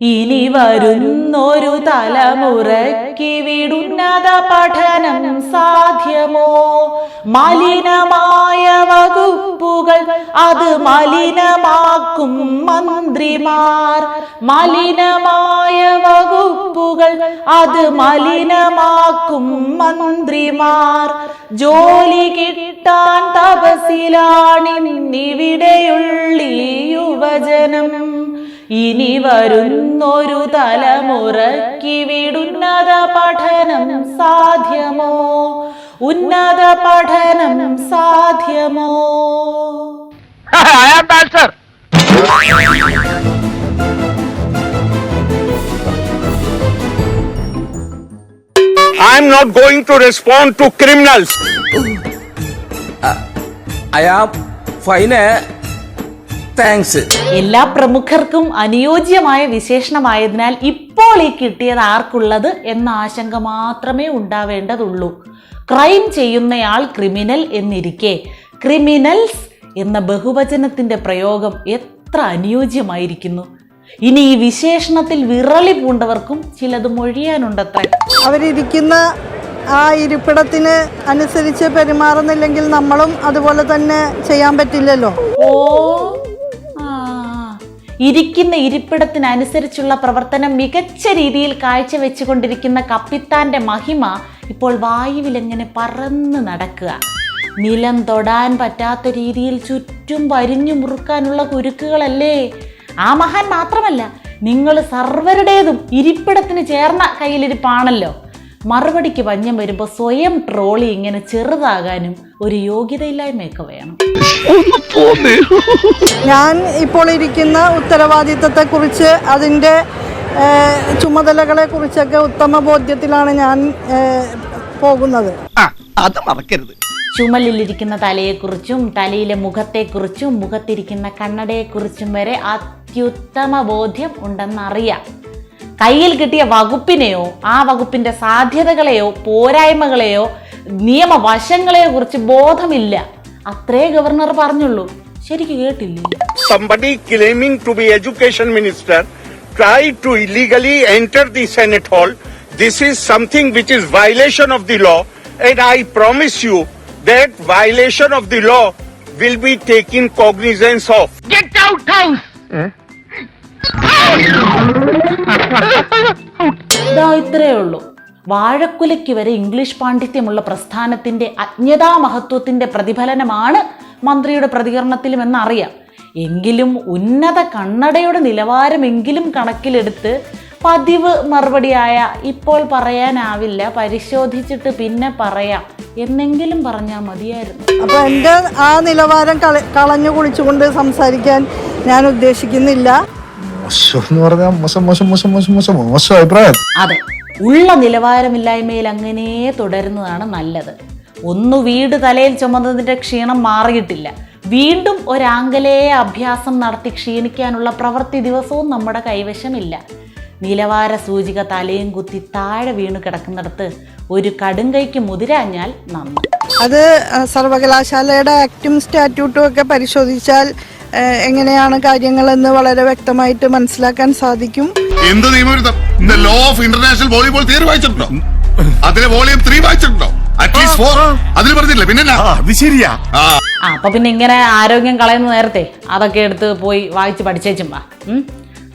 ഇനി വരുന്നൊരു തലമുറയ്ക്ക് വിടുന്നത പഠനം സാധ്യമോ? മലിനമായ വകുപ്പുകൾ അത് മലിനമാക്കും മന്ത്രിമാർ. മലിനമായ വകുപ്പുകൾ അത് മലിനമാക്കും മന്ത്രിമാർ. ജോലി കിട്ടാൻ തപസിലാണിന്നിവിടെയുള്ളി യുവജനം. ഇനി വരുന്നൊരു തലമുറക്കി വിടുന്നത പഠനം സാധ്യമോ ഉന്നത പഠനം സാധ്യമോ I am not going to respond to criminals. I am fine thanks എല്ലാ പ്രമുഖർക്കും അനുയോജ്യമായ വിശേഷണമായതിനാൽ ഇപ്പോൾ ഈ കിട്ടിയത് ആർക്കുള്ളത് എന്ന ആശങ്ക മാത്രമേ ഉണ്ടാവേണ്ടതുള്ളൂ. ക്രൈം ചെയ്യുന്നയാൾ ക്രിമിനൽ എന്നിരിക്കെ. ക്രിമിനൽസ് എന്ന ബഹുവചനത്തിന്റെ പ്രയോഗം എത്ര അനുയോജ്യമായിരിക്കുന്നു. ഇനി ഈ വിശേഷണത്തിൽ വിറളി പൂണ്ടവർക്കും ചിലത് മൊഴിയാനുണ്ടത്രേ. അവരിരിക്കുന്ന ആ ഇരിപ്പിടത്തിന് അനുസരിച്ച് പെരുമാറുന്നില്ലെങ്കിൽ നമ്മളും അതുപോലെ തന്നെ ചെയ്യാൻ പറ്റില്ലല്ലോ. ഓ ഇരിക്കുന്ന ഇരിപ്പിടത്തിനനുസരിച്ചുള്ള പ്രവർത്തനം മികച്ച രീതിയിൽ കാഴ്ചവെച്ചുകൊണ്ടിരിക്കുന്ന കപ്പിത്താന്റെ മഹിമ ഇപ്പോൾ വായുവിലെങ്ങനെ പറന്ന് നടക്കുക. നിലം തൊടാൻ പറ്റാത്ത രീതിയിൽ ചുറ്റും വരിഞ്ഞു മുറുക്കാനുള്ള കുരുക്കുകളല്ലേ? ആ മഹാൻ മാത്രമല്ല നിങ്ങൾ സർവരുടേതും ഇരിപ്പിടത്തിന് ചേർന്ന കയ്യിലിരിപ്പാണല്ലോ. മറുപടിക്ക് പഞ്ഞം വരുമ്പോൾ സ്വയം ട്രോളി ഇങ്ങനെ ചെറുതാകാനും ഒരു യോഗ്യതയില്ലായ്മയൊക്കെ വേണം. ഞാൻ ഇപ്പോൾ ഇരിക്കുന്ന ഉത്തരവാദിത്തത്തെക്കുറിച്ച് അതിന്റെ ചുമതലകളെ കുറിച്ചൊക്കെ ഉത്തമ ബോധ്യത്തിലാണ് ഞാൻ പോകുന്നത്. അത് മറക്കരുത്. ചുമലിലിരിക്കുന്ന തലയെക്കുറിച്ചും തലയിലെ മുഖത്തെക്കുറിച്ചും മുഖത്തിരിക്കുന്ന കണ്ണടയെക്കുറിച്ചും വരെ അത്യുത്തമ ബോധ്യം ഉണ്ടെന്നറിയാം. കയ്യിൽ കിട്ടിയ വകുപ്പിനെയോ ആ വകുപ്പിന്റെ സാധ്യതകളെയോ പോരായ്മകളെയോ നിയമവശങ്ങളെയോ കുറിച്ച് ബോധമില്ല അത്രേ ഗവർണർ പറഞ്ഞുള്ളൂ ശരിക്ക് കേട്ടില്ലേ Somebody claiming to be education minister tried to illegally enter the Senate hall. This is something which is violation of the law and I promise you that violation of the law will be taken cognizance of. Get out house! ഇതാ ഇത്രയേ ഉള്ളൂ. വാഴക്കുലയ്ക്ക് വരെ English പാണ്ഡിത്യമുള്ള പ്രസ്ഥാനത്തിന്റെ അജ്ഞതാ മഹത്വത്തിന്റെ പ്രതിഫലനമാണ് മന്ത്രിയുടെ പ്രതികരണത്തിലും എന്നറിയാം എങ്കിലും ഉന്നത കണ്ണടയുടെ നിലവാരമെങ്കിലും കണക്കിലെടുത്ത് പതിവ് മറുപടിയായ ഇപ്പോൾ പറയാനാവില്ല പരിശോധിച്ചിട്ട് പിന്നെ പറയാം എന്നെങ്കിലും പറഞ്ഞാൽ മതിയായിരുന്നു. അപ്പോൾ എന്റെ ആ നിലവാരം കള കളഞ്ഞു കുളിച്ചുകൊണ്ട് സംസാരിക്കാൻ ഞാൻ ഉദ്ദേശിക്കുന്നില്ല. മോശം എന്ന് പറഞ്ഞാൽ മോശം മോശം മോശം മോശം മോശം മോശം അഭിപ്രായം. അതെ. ഉള്ള നിലവാരമില്ലായ്മയിൽ അങ്ങനെ തുടരുന്നതാണ് നല്ലത്. ഒന്നു വീട് തലയിൽ ചുമന്നതിന്റെ ക്ഷീണം മാറിയിട്ടില്ല. വീണ്ടും ഒരാങ്കലേയ അഭ്യാസം നടത്തി ക്ഷീണിക്കാനുള്ള പ്രവൃത്തി ദിവസവും നമ്മുടെ കൈവശമില്ല. നിലവാര സൂചിക തലയും കുത്തി താഴെ വീണ് കിടക്കുന്നിടത്ത് ഒരു കടുങ്കൈക്ക് മുതിരാഞ്ഞാൽ നന്ന് അത് സർവകലാശാലയുടെ ആക്റ്റും സ്റ്റാറ്റ്യൂട്ടും ഒക്കെ പരിശോധിച്ചാൽ എങ്ങനെയാണ് കാര്യങ്ങളെന്ന് വളരെ വ്യക്തമായിട്ട് മനസ്സിലാക്കാൻ സാധിക്കും. എന്ത് നിയമവിരുദ്ധം? The law of international volleyball theory വായിച്ചിട്ടുണ്ടോ? അതിലെ വോളിയം ത്രീ വായിച്ചിട്ടുണ്ടോ? അറ്റ്ലീസ്റ്റ് ഫോർ അതിൽ പറഞ്ഞില്ല? പിന്നെ? അത് ശരിയാ. അപ്പൊ പിന്നെ ഇങ്ങനെ ആരോഗ്യം കളയുന്ന നേരത്തെ അതൊക്കെ എടുത്ത് പോയി വായിച്ച് പഠിച്ചേച്ചും വാ.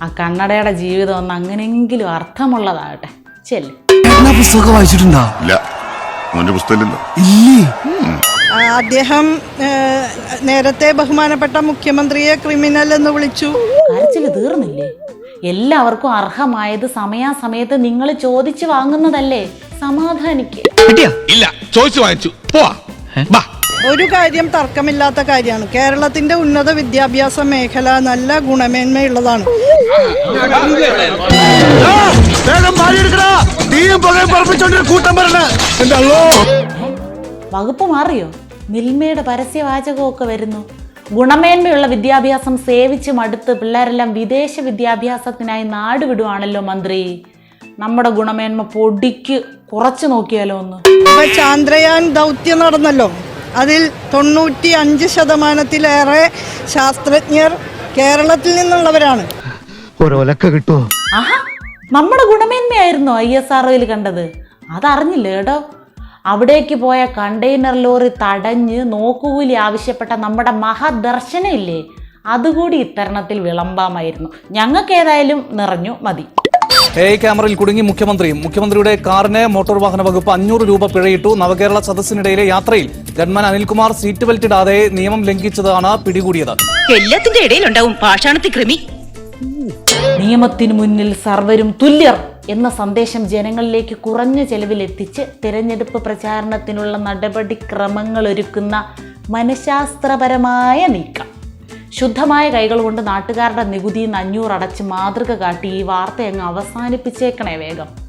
ആ കണ്ണടയുടെ ജീവിതം ഒന്ന് അങ്ങനെയെങ്കിലും അർത്ഥമുള്ളതാകട്ടെ. ചെല്ലേ. എന്നാ പുസ്തകം വായിച്ചിട്ടുണ്ടോ? ഇല്ല. പുസ്തകമില്ലല്ലോ. ഇല്ലേ? അദ്ദേഹം നേരത്തെ ബഹുമാനപ്പെട്ട മുഖ്യമന്ത്രിയെ ക്രിമിനൽ എന്ന് വിളിച്ചു. കരച്ചിൽ തീർന്നില്ലേ? എല്ലാവർക്കും അർഹമായത് സമയാസമയത്ത് നിങ്ങൾ ചോദിച്ചു വാങ്ങുന്നതല്ലേ? സമാധാനിക്ക്. ഇല്ല ചോദിച്ചു വാങ്ങിച്ചു. പോവാ. ഒരു കാര്യം തർക്കമില്ലാത്ത കാര്യമാണ്. കേരളത്തിന്റെ ഉന്നത വിദ്യാഭ്യാസ മേഖല നല്ല ഗുണമേന്മയുള്ളതാണ്. വകുപ്പ് മാറിയോ? മിൽമയുടെ പരസ്യവാചകമൊക്കെ വരുന്നു. ഗുണമേന്മയുള്ള വിദ്യാഭ്യാസം സേവിച്ച് മടുത്ത് പിള്ളേരെല്ലാം വിദേശ വിദ്യാഭ്യാസത്തിനായി നാടുവിടുവാണല്ലോ മന്ത്രി. നമ്മുടെ ഗുണമേന്മ പൊടിക്ക് കുറച്ച് നോക്കിയാലോ ഒന്ന്? ഇപ്പൊ ചാന്ദ്രയാൻ ദൗത്യം നടന്നല്ലോ. അതിൽ തൊണ്ണൂറ്റി അഞ്ച് ശതമാനത്തിലേറെ ശാസ്ത്രജ്ഞർ കേരളത്തിൽ നിന്നുള്ളവരാണ്. കിട്ടുമോ നമ്മുടെ ഗുണമേന്മയായിരുന്നു ഐ എസ് ആർ കണ്ടത്. അതറിഞ്ഞില്ല കേട്ടോ അവിടേക്ക് പോയ കണ്ടെയ്നർ ലോറി തടഞ്ഞ് നോക്കുകൂലി ആവശ്യപ്പെട്ട നമ്മുടെ മഹാദർശനം ഇല്ലേ അതുകൂടി ഇത്തരണത്തിൽ വിളമ്പാമായിരുന്നു. ഞങ്ങൾക്ക് ഏതായാലും നിറഞ്ഞു മതി. എ ക്യാമറയിൽ കുടുങ്ങി മുഖ്യമന്ത്രി. മുഖ്യമന്ത്രിയുടെ കാറിന് മോട്ടോർ വാഹന വകുപ്പ് അഞ്ഞൂറ് രൂപ പിഴയിട്ടു. നവകേരള സദസ്സിനിടയിലെ യാത്രയിൽ ഗൺമാൻ അനിൽകുമാർ സീറ്റ് ബെൽറ്റ് ഇടാതെ നിയമം ലംഘിച്ചതാണ് പിടികൂടിയത്. എല്ലാത്തിന്റെ ഇടയിലുണ്ടാവും. പാഷാണത്തി കൃമി. നിയമത്തിനു മുന്നിൽ സർവരും തുല്യർ എന്ന സന്ദേശം ജനങ്ങളിലേക്ക് കുറഞ്ഞ ചെലവിൽ എത്തിച്ച് തിരഞ്ഞെടുപ്പ് പ്രചാരണത്തിനുള്ള നടപടിക്രമങ്ങൾ ഒരുക്കുന്ന മനഃശാസ്ത്രപരമായ നീക്കം. ശുദ്ധമായ കൈകൾ കൊണ്ട് നാട്ടുകാരുടെ നികുതിയിൽ നിന്ന് അഞ്ഞൂറ് അടച്ച് മാതൃക കാട്ടി ഈ വാർത്ത അങ്ങ് അവസാനിപ്പിച്ചേക്കണേ വേഗം.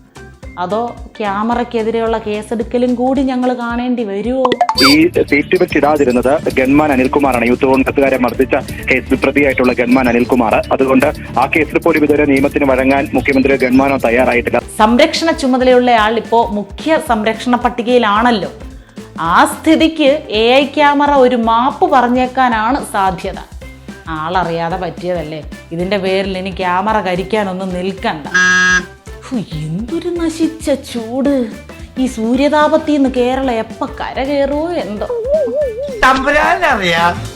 അതോ ക്യാമറയ്ക്കെതിരെയുള്ള കേസെടുക്കലും കൂടി ഞങ്ങൾ കാണേണ്ടി വരുമോ ഈ സീറ്റ് ബെൽറ്റ് ഇടാതിരുന്നത് ഗൺമാൻ അനിൽകുമാറാണ്. യൂത്ത് കോൺഗ്രസുകാരെ മർദ്ദിച്ച കേസിൽ പ്രതിയായിട്ടുള്ള ഗൺമാൻ അനിൽകുമാർ. അതുകൊണ്ട് ആ കേസിൽ പോലും ഇതുവരെ നിയമത്തിന് വഴങ്ങാൻ മുഖ്യമന്ത്രി ഗൺമാനോ തയ്യാറായിട്ടില്ല. സംരക്ഷണ ചുമതലയുള്ള ആൾ ഇപ്പോൾ മുഖ്യ സംരക്ഷണ പട്ടികയിലാണല്ലോ. ആ സ്ഥിതിക്ക് എ ഐ ക്യാമറ ഒരു മാപ്പ് പറഞ്ഞേക്കാനാണ് സാധ്യത. ആളറിയാതെ പറ്റിയതല്ലേ? ഇതിന്റെ പേരിൽ ഇനി ക്യാമറ കരിക്കാനൊന്നും നിൽക്കണ്ട. എന്തൊരു നശിച്ച ചൂട്. ഈ സൂര്യതാപത്തിന്ന് കേരളം എപ്പ കര കയറുമോ എന്തോ. തമ്പുരാനറിയാം.